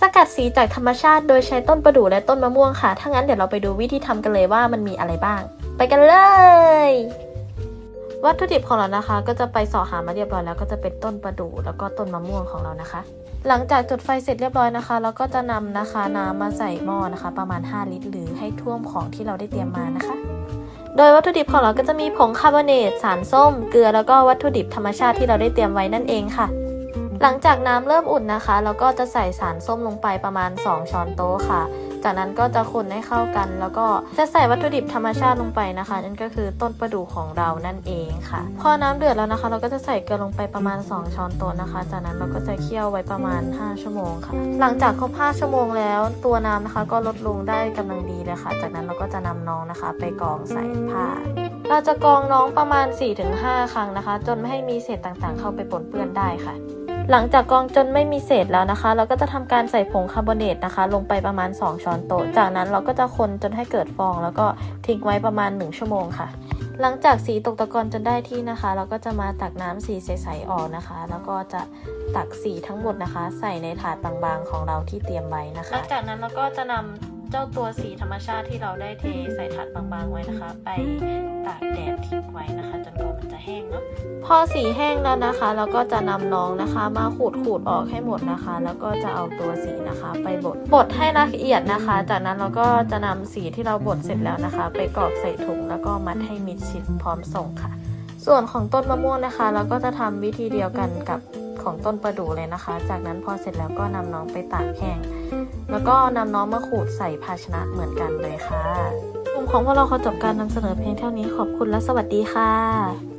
สกัดสีจากธรรมชาติโดยใช้ต้นประดู่และต้นมะม่วงค่ะ ถ้างั้นเดี๋ยวเราไปดูวิธีทำกันเลยว่ามันมีอะไรบ้าง ไปกันเลย วัตถุดิบของเรานะคะ ก็จะไปสอหามาเรียบร้อยแล้วก็จะเป็นต้นประดู่แล้วก็ต้นมะม่วงของเรานะคะ หลังจากจุดไฟเสร็จเรียบร้อยนะคะ เราก็จะนำนะคะน้ำมาใส่หม้อนะคะ ประมาณ 5 ลิตร หรือให้ท่วมของที่เราได้เตรียมมานะคะ โดยวัตถุดิบของเราก็จะมีผงคาร์บอเนตสารส้ม เกลือแล้วก็วัตถุดิบธรรมชาติที่เราได้เตรียมไว้นั่นเองค่ะ หลังจากน้ำเริ่มอุ่นนะคะเราก็จะใส่สารส้มลงไปประมาณ 2 ช้อนโต๊ะค่ะ จากนั้นก็จะคนให้เข้ากัน แล้วก็จะใส่วัตถุดิบธรรมชาติลงไปนะคะ นั่นก็คือต้นประดู่ของเรานั่นเองค่ะ พอน้ำเดือดแล้วนะคะ เราก็จะใส่เกลือลงไปประมาณ 2 ช้อนโต๊ะนะคะ จากนั้นเราก็จะเคี่ยวไว้ประมาณ 5 ชั่วโมงค่ะ หลังจากครบ 5 ชั่วโมงแล้ว ตัวน้ำนะคะ ก็ลดลงได้กำลังดีเลยค่ะ จากนั้นเราก็จะนำน้องนะคะ ไปกรองใส่ผ้าเราจะกรองน้องประมาณ 4-5 ครั้งนะคะ จนไม่ให้มีเศษต่างๆ เข้าไปปนเปื้อนได้ค่ะ หลังจากกรองจนไม่มีเศษแล้วนะคะ เราก็จะทำการใส่ผงคาร์บอเนตนะคะ ลงไปประมาณ 2 ช้อนโต๊ะ จากนั้นเราก็จะคนจนให้เกิดฟอง แล้วก็ทิ้งไว้ประมาณ 1 ชั่วโมงค่ะ หลังจากสีตกตะกอนจนได้ที่นะคะ เราก็จะมาตักน้ำสีใสๆออกนะคะ แล้วก็จะตักสีทั้งหมดนะคะ ใส่ในถาดบางๆของเราที่เตรียมไว้นะคะ หลังจากนั้นเราก็จะนำเจ้าตัวสีธรรมชาติที่เราได้เทใส่ถาดบางๆไว้นะคะ ไปตากแดดทิ้งไว้นะคะ จนกว่ามันจะ พอสีแห้งแล้วนะคะ เราก็จะนำน้องนะคะ มาขูดขูดๆออกให้หมดนะคะ แล้วก็จะเอาตัวสีนะคะ ไปบดบดให้ละเอียดนะคะ จากนั้นเราก็จะนำสีที่เราบดเสร็จแล้วนะคะ ไปกรอกใส่ถุงแล้วก็มัดให้มิดชิดพร้อมส่งค่ะ ส่วนของต้นมะม่วงนะคะ เราก็จะทำวิธีเดียวกันกับของต้นประดู่เลยนะคะ จากนั้นพอเสร็จแล้วก็นำน้องไปตากแห้งแล้วก็นำน้องมาขูดใส่ภาชนะเหมือนกันเลยค่ะกลุ่มของพวกเราขอจบการนำเสนอเพียงเท่านี้ขอบคุณและสวัสดีค่ะ